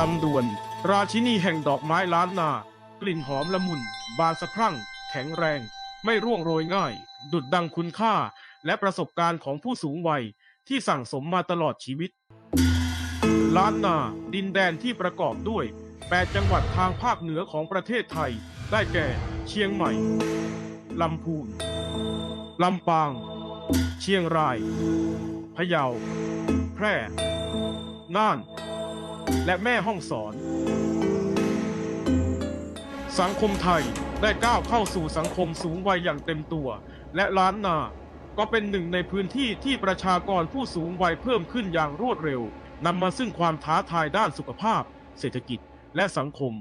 ลำดวน ราชินีแห่งดอกไม้ล้านนา กลิ่นหอมละมุน บานสะพรั่ง แข็งแรง ไม่ร่วงโรยง่าย ดุดดังคุณค่า และประสบการณ์ของผู้สูงวัยที่สั่งสมมาตลอดชีวิต ล้านนา ดินแดนที่ประกอบด้วย 8 จังหวัดทางภาคเหนือของประเทศไทย ได้แก่ เชียงใหม่ ลำพูน ลำปาง เชียงราย พะเยา แพร่ น่าน และแม่ห้องสอน สังคมไทยได้ก้าวเข้าสู่สังคมสูงวัยอย่างเต็มตัว และล้านนาก็เป็นหนึ่งในพื้นที่ที่ประชากรผู้สูงวัยเพิ่มขึ้นอย่างรวดเร็วนำมาซึ่งความท้าทายด้านสุขภาพ เศรษฐกิจ และสังคม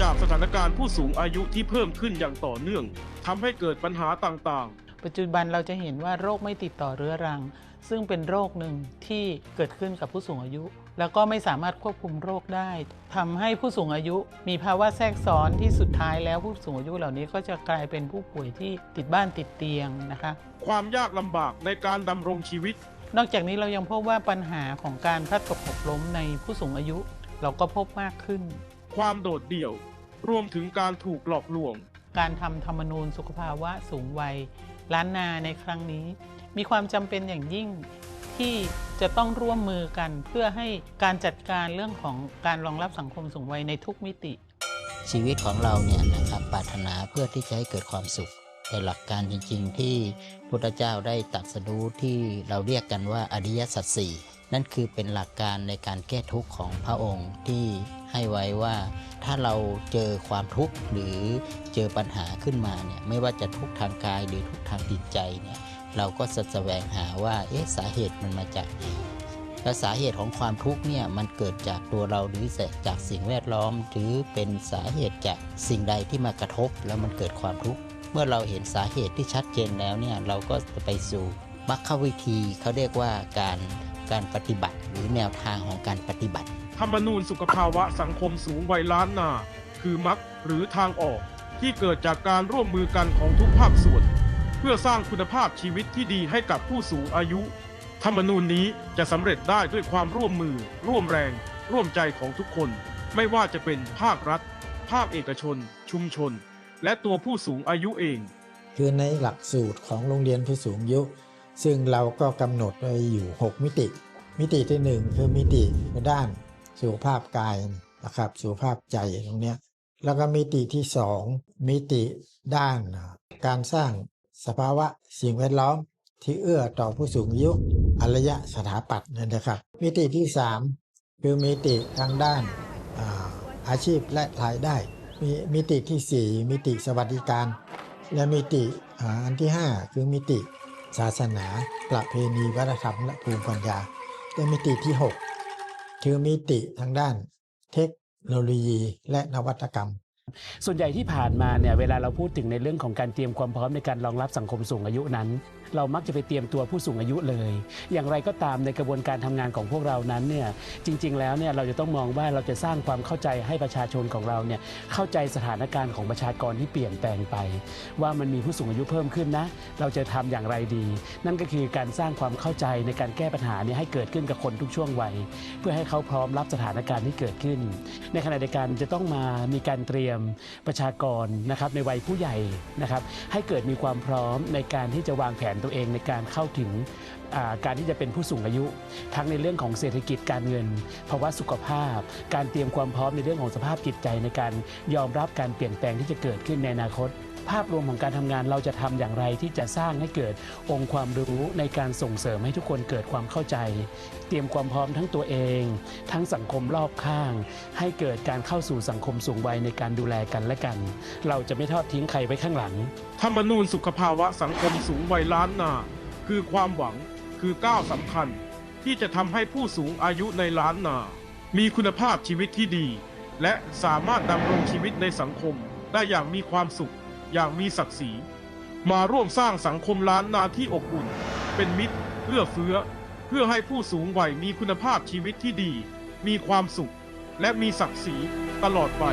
จากสถานการณ์ผู้สูงอายุที่เพิ่มขึ้นอย่างต่อเนื่องทำให้เกิดปัญหาต่างๆ ปัจจุบันเราจะเห็นว่าโรคไม่ติดต่อเรื้อรัง ซึ่งเป็นโรคหนึ่งที่เกิดขึ้นกับผู้สูงอายุ แล้วก็ไม่สามารถควบคุมโรคได้ทำให้ผู้สูงอายุมีภาวะแทรกซ้อนที่สุดท้ายแล้วผู้สูงอายุเหล่านี้ก็จะกลายเป็นผู้ป่วยที่ติดบ้านติดเตียงนะคะ ความยากลำบากในการดำรงชีวิต นอกจากนี้เรายังพบว่าปัญหาของการพลัดตกหกล้มในผู้สูงอายุ เราก็พบมากขึ้น ความโดดเดี่ยว รวมถึงการถูกหลอกลวง การทำธรรมนูญสุขภาวะสูงวัย ล้านนาในครั้งนี้ มีความจำเป็นอย่างยิ่งที่จะต้องร่วมมือกันเพื่อให้การจัดการเรื่องของการรองรับสังคมสูงวัยในทุกมิติ ชีวิตของเราเนี่ยนะครับปรารถนาเพื่อที่จะให้เกิดความสุขแต่หลักการจริง ๆ ที่พุทธเจ้าได้ตรัสรู้ที่เราเรียกกันว่าอริยสัจสี่ นั่นคือเป็นหลักการในการแก้ทุกข์ของพระองค์ที่ให้ไว้ว่าถ้าเราเจอความทุกข์หรือเจอปัญหาขึ้นมาเนี่ยไม่ว่าจะทุกข์ทางกายหรือทุกข์ทางจิตใจเนี่ยเราก็จะแสวงหาว่าเอ๊ะสาเหตุมันมาจากไหนและสาเหตุของความทุกข์เนี่ยมันเกิดจากตัวเราหรือจากสิ่งแวดล้อม หรือเป็นสาเหตุจากสิ่งใดที่มากระทบ แล้วมันเกิดความทุกข์เมื่อเราเห็นสาเหตุที่ชัดเจนแล้วเนี่ยเราก็จะไปสู่มรรควิธีเขาเรียกว่าการ การปฏิบัติ หรือแนวทางของการปฏิบัติ ธรรมนูญสุขภาวะสังคมสูงวัยล้านนา คือมรรคหรือทางออก ที่เกิดจากการร่วมมือกันของทุกภาคส่วน เพื่อสร้างคุณภาพชีวิตที่ดีให้กับผู้สูงอายุ ธรรมนูญนี้จะสำเร็จได้ด้วยความร่วมมือ ร่วมแรง ร่วมใจของทุกคน ไม่ว่าจะเป็นภาครัฐ ภาคเอกชน ชุมชน และตัวผู้สูงอายุเอง คือในหลักสูตรของโรงเรียนผู้สูงอายุ ซึ่งเราก็กำหนดไว้อยู่ 6 มิติ มิติที่ 1 คือมิติด้านสุขภาพกายนะครับสุขภาพใจตรงนี้แล้วก็มิติที่ 2 มิติด้านการสร้างสภาวะสิ่งแวดล้อมที่เอื้อต่อผู้สูงอายุอารยะสถาปัตย์นั่นนะครับ มิติที่ 3 คือมิติทางด้านอาอาชีพและรายได้ มีมิติที่ 4 มิติสวัสดิการ และมิติอ,อันที่ 5 คือมิติ ศาสนา ประเพณีวัฒนธรรมและภูมิปัญญาและมิติที่ 6 คือมิติทางด้าน เทคโนโลยีและนวัตกรรมส่วนใหญ่ที่ผ่านมาเนี่ยเวลาเราพูดถึงในเรื่องของการเตรียมความพร้อมในการรองรับสังคมสูงอายุนั้น เรามักจะไปเตรียมตัวผู้สูงอายุเลย อย่างไรก็ตามในกระบวนการทำงานของพวกเรานั้นเนี่ยจริง ๆ แล้วเนี่ยเราจะต้องมองว่าเราจะสร้างความเข้าใจให้ประชาชนของเราเนี่ยเข้าใจสถานการณ์ของประชากรที่เปลี่ยนแปลงไป ว่ามันมีผู้สูงอายุเพิ่มขึ้นนะ เราจะทำอย่างไรดี นั่นก็คือการสร้างความเข้าใจในการแก้ปัญหาเนี่ยให้เกิดขึ้นกับคนทุกช่วงวัย เพื่อให้เขาพร้อมรับสถานการณ์ที่เกิดขึ้น ในขณะเดียวกันจะต้องมามีการเตรียมประชากรนะครับในวัยผู้ใหญ่นะครับให้เกิดมีความพร้อมในการที่จะวางแผนตัวเองในการเข้าถึงการที่จะเป็นผู้สูงอายุ ทั้งในเรื่องของเศรษฐกิจการเงินภาวะสุขภาพ การเตรียมความพร้อมในเรื่องของสภาพจิตใจในการยอมรับการเปลี่ยนแปลงที่จะเกิดขึ้นในอนาคต ภาพรวมของการทำงานเราจะทำอย่างไรที่จะสร้างให้เกิดองค์ความรู้ในการส่งเสริมให้ทุกคนเกิดความเข้าใจ เตรียมความพร้อมทั้งตัวเอง ทั้งสังคมรอบข้าง ให้เกิดการเข้าสู่สังคมสูงวัยในการดูแลกันและกัน เราจะไม่ทอดทิ้งใครไว้ข้างหลังธรรมนูญสุขภาวะสังคมสูงวัยล้านนาคือความหวังคือก้าวสำคัญ ที่จะทำให้ผู้สูงอายุในล้านนา มีคุณภาพชีวิตที่ดี และสามารถดำรงชีวิตในสังคมได้อย่างมีความสุข อย่างมีศักดิ์ศรี มาร่วมสร้างสังคมล้านนาที่อบอุ่น เป็นมิตรเอื้อเฟื้อ เพื่อให้ผู้สูงวัยมีคุณภาพชีวิตที่ดี มีความสุข และมีศักดิ์ศรีตลอดไป